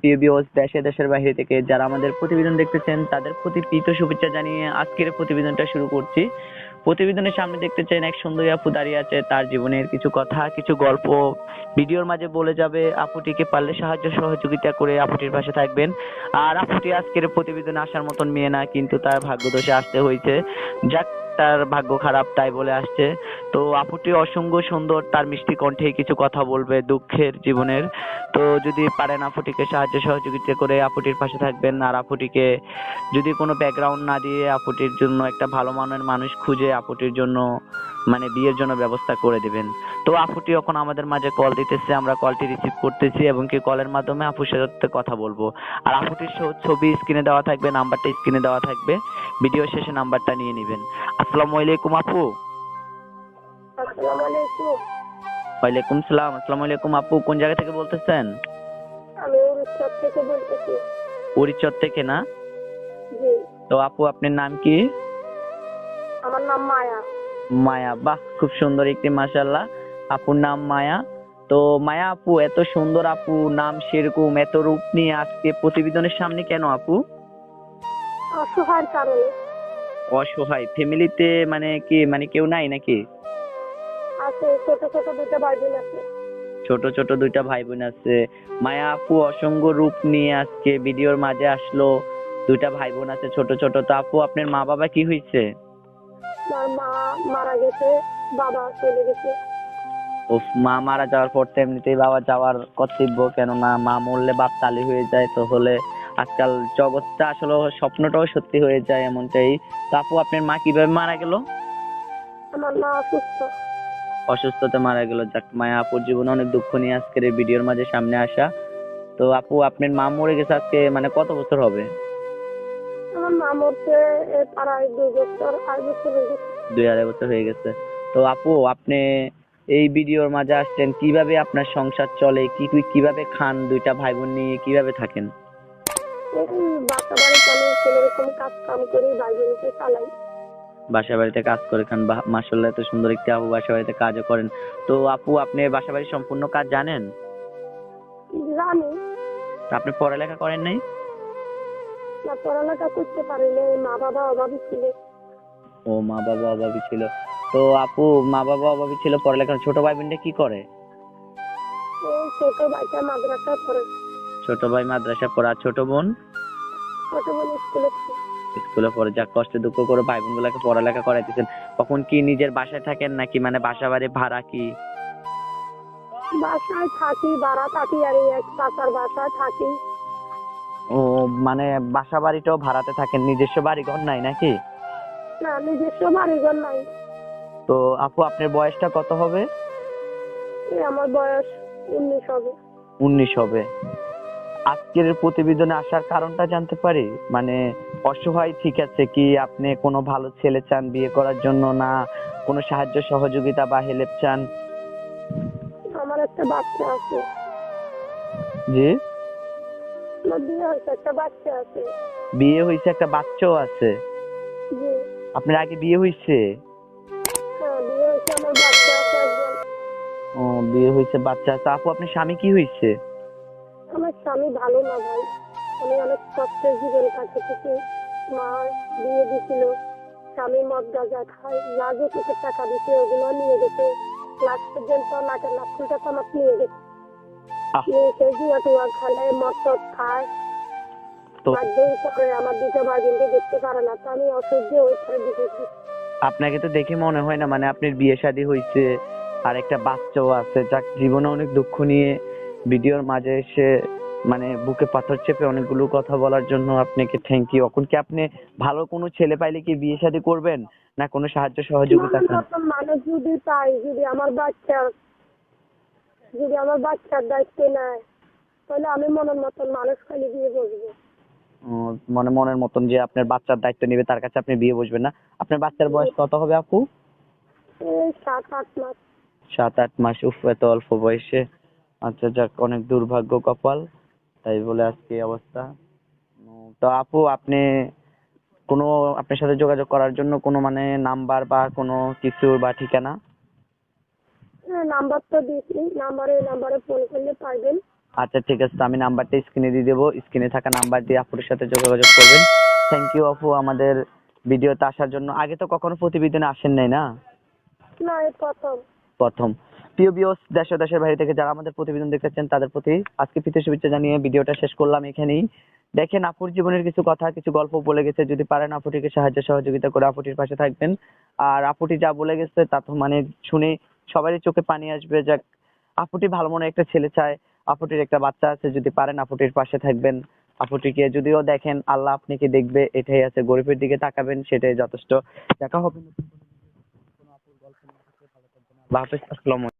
প্রিয় বিওস দেশে, দেশের বাইরে থেকে যারা আমাদের প্রতিবেদন দেখতেছেন, তাদের প্রতি প্রীত শুভেচ্ছা জানিয়ে আজকের প্রতিবেদনটা শুরু করছি। প্রতিবেদনের সামনে দেখতেছেন এক সুন্দরী আপু দাঁড়িয়ে আছে, তার জীবনের কিছু কথা, কিছু গল্প। ভিডিওর মাঝে বলে যাবে, আপুটিকে পারলে সাহায্য, সহযোগিতা করে আপুটির পাশে থাকবেন। আর আপুটি আজকের প্রতিবেদনে আসার মতন মেয়ে না, কিন্তু তার ভাগ্যদোষে আসতে হয়েছে। যাক তার ভাগ্য খারাপ তাই বলে আসছে। তো আপুটি অসংখ্য সুন্দর, তার মিষ্টি কণ্ঠে কিছু কথা বলবে দুঃখের জীবনের। তো যদি পারেন আপুটিকে সাহায্য, সহযোগিতা করে আপুটির পাশে থাকবেন আর আপুটিকে যদি কোনো ব্যাকগ্রাউন্ড না দিয়ে আপুটির জন্য একটা ভালো মানের মানুষ খুঁজে আপুটির জন্য মানে বিয়ের জন্য ব্যবস্থা করে দিবেন। তো আপুটি এখন আমাদের মাঝে কল দিতেছে আমরা কলটি রিসিভ করতেছি এবং কি কলের মাধ্যমে আপুর সাথে কথা বলব। আর আপুটির ছবি স্ক্রিনে দেওয়া থাকবে নাম্বারটা স্ক্রিনে দেওয়া থাকবে। ভিডিও শেষে নাম্বারটা নিয়ে নেবেন। আসসালামু আলাইকুম আপু। আলাইকুম ওয়ালাইকুম সালাম। আসসালামু আলাইকুম আপু কোন জায়গা থেকে বলতেছেন? আমি উড়িষ্যা থেকে বলতেছি। থেকে না? তো আপু আপনার নাম কি? আমার নাম মায়া। মায়া। বাহ খুব সুন্দর একটি মাশাল্লাহ আপুর নাম মায়া। তো মায়া আপু এত সুন্দর আপু নাম সেরকম এত রূপ নিয়ে আজকে প্রতিবেদনের সামনে কেন আপু? কারণে অসহায়। ফ্যামিলিতে মানে কি মানে কেউ নাই নাকি? আছে ছোট ছোট দুটো ভাই বোন আছে। ছোট ছোট দুইটা ভাই বোন আছে। মায়া আপু অসংখ্য রূপ নিয়ে আজকে ভিডিওর মাঝে আসলো। দুইটা ভাই বোন আছে ছোট ছোট। তো আপু আপনার মা বাবা কি হয়েছে আমার মা মারা গেছে বাবা চলে গেছে। ও মা মারা যাওয়ার পর তো এমনিতেই বাবা যাওয়ার কর্তব্য কেননা মা মরলে বাপ তালি হয়ে যায় তো হলে আজকাল জগৎটা আসলে স্বপ্নটাও সত্যি হয়ে যায় এমনটাই। তো আপু আপনার মা কীভাবে মারা গেল? আমার মা অসুস্থ। অসুস্থতে মারা গেল। যাক মায়া আপুর জীবনে অনেক দুঃখ নিয়ে আজকের এই ভিডিওর মাঝে সামনে আসা। তো আপু আপনার মা মরে গেছে আজকে মানে কত বছর হবে? আমার মা মরতে প্রায় দুই বছর আড়াই বছর হয়ে গেছে। দুই আড়াই বছর হয়ে গেছে। তো আপু আপনি এই ভিডিওর মাঝে আসছেন কীভাবে আপনার সংসার চলে? কি কি কীভাবে খান দুইটা ভাই বোন নিয়ে? কীভাবে থাকেন? বাসা বাড়িতে আমি কাজ কাম করি ভাই বোনকে চালাই। বাসা বাড়িতে কাজ করে খান। বা মাসাল্লাহ এত সুন্দর একটি আপু বাসা বাড়িতে কাজও করেন। তো আপু আপনি বাসা বাড়ির সম্পূর্ণ কাজ জানেন? জানি। আপনি পড়ালেখা করেন নাই? না পড়ালেখা করতে পারিনি মা বাবা অভাবী ছিল। ও মা বাবা অভাবী ছিল। তো আপু মা বাবা অভাবী ছিল পড়ালেখা ছোট ভাই বোনটা কি করে? এই ছোট ভাইটা মাদ্রাসা পড়ে। ছোট ভাই মাদ্রাসা পড়া ছোট বোন? ছোট বোন স্কুলে স্কুলে পড়ে যা কষ্ট দুঃখ করে ভাই বোন গুলাকে পড়ালেখা করাইতেছেন। তখন কি নিজের বাসায় থাকেন নাকি মানে বাসা বাড়ি ভাড়া কি? বাসায় থাকি ভাড়া থাকি আর এক চাচার বাসায় থাকি। ও মানে বাসা বাড়িটাও ভাড়াতে থাকেন? নিজস্ব বাড়ি ঘর নাই নাকি? না নিজস্ব বাড়িঘর নাই। তো আপু আপনার বয়সটা কত হবে? আমার বয়স উনিশ হবে। উনিশ হবে। আজকের প্রতিবেদনে আসার কারণটা জানতে পারি? মানে অসহায় ঠিক আছে কি আপনি কোনো ভালো ছেলে চান বিয়ে করার জন্য না কোনো সাহায্য সহযোগিতা বা হেল্প চান? আমার একটা বাচ্চা আছে। জি? আমার বিয়ে হয়েছে, একটা বাচ্চা আছে বিয়ে হয়েছে একটা বাচ্চাও আছে। আপনার আগে বিয়ে হয়েছে? হ্যাঁ বিয়ে হয়েছে আমার ও, বিয়ে হয়েছে বাচ্চা। আছে আপু, আপনার স্বামী কি হয়েছে? আমার স্বামী ভালো না ভাই। আমি অনেক কষ্টের জীবন কাটাতেছি মা বিয়ে দিছিল স্বামী মদ, গাঁজা খায়। যা যেটুকু টাকা দিছে ওগুলো নিয়ে গেছে। লাস্ট পর্যন্ত নাকের লাফুলটা তো আমার নিয়ে গেছে। আহ। নিয়ে এসে জুয়া টুয়া খেলে মদ খায় তো বাধ্যই করে আমার দুটো ভাই বোনকে দেখতে পারে না তো আমি অসহ্য ছেড়ে দিতেছি আপনাকে তো দেখে মনে হয় না মানে আপনার বিয়ে শাদী হয়েছে আর একটা বাচ্চাও আছে যাক জীবনে অনেক দুঃখ নিয়ে ভিডিওর মাঝে এসে মানে বুকে পাথর চেপে অনেকগুলো কথা বলার জন্য আপনাকে থ্যাংক ইউ এখন কি আপনি ভালো কোনো ছেলে পাইলে কি বিয়ে শাদী করবেন না কোনো সাহায্য সহযোগিতা মানুষ যদি পাই যদি আমার বাচ্চা যদি আমার বাচ্চার দায়িত্ব নেয় তাহলে আমি মনের মতন মানুষ খালি দিয়ে বসবো। মানে মনের মতন যে আপনার বাচ্চার দায়িত্ব নেবে তার কাছে আপনি বিয়ে বসবেন না? আপনার বাচ্চার বয়স কত হবে আপু? সাত আট মাস। সাত আট মাস উফ এত অল্প বয়সে। আচ্ছা যাক অনেক দুর্ভাগ্য কপাল। তাই বলে আজকে অবস্থা। তো আপু আপনি কোনো আপনার সাথে যোগাযোগ করার জন্য কোনো মানে নাম্বার বা কোনো কিছু বা ঠিকানা? নাম্বার তো দিয়েছি। নাম্বারে নাম্বারে ফোন করলে পাইবেন আচ্ছা ঠিক আছে। আমি নাম্বারটা স্ক্রিনে দিয়ে দেবো। স্ক্রিনে থাকা নাম্বার দিয়ে আপুর সাথে যোগাযোগ করবেন। থ্যাংক ইউ আপু আমাদের ভিডিওতে আসার জন্য। আগে তো কখনো প্রতিবেদনে আসেন নাই না? না এই প্রথম। প্রথম। প্রিয় বিয়স দেশ দেশের বাইরে থেকে যারা আমাদের প্রতিবেদন দেখতেছেন তাদের প্রতি আজকে প্রীতি শুভেচ্ছা জানিয়ে ভিডিওটা শেষ করলাম এখানেই। দেখেন আপুর জীবনের কিছু কথা কিছু গল্প বলে গেছে। যদি পারেন আপুটিকে সাহায্য সহযোগিতা করে আপুটির পাশে থাকবেন। আর আপুটি যা বলে গেছে তা তো মানে শুনে সবারই চোখে পানি আসবে, যাক আপুটি ভালো মনে একটা ছেলে চায়, আপুটির একটা বাচ্চা আছে, যদি পারেন আপুটির পাশে থাকবেন আপুটিকে যদিও দেখেন, আল্লাহ আপনি কি দেখবে, এটাই আছে, গরিবের দিকে তাকাবেন, সেটাই যথেষ্ট দেখা হবে নতুন কোনো আপুর গল্প নিয়ে। আল্লাহ হাফেজ, আসসালামু আলাইকুম।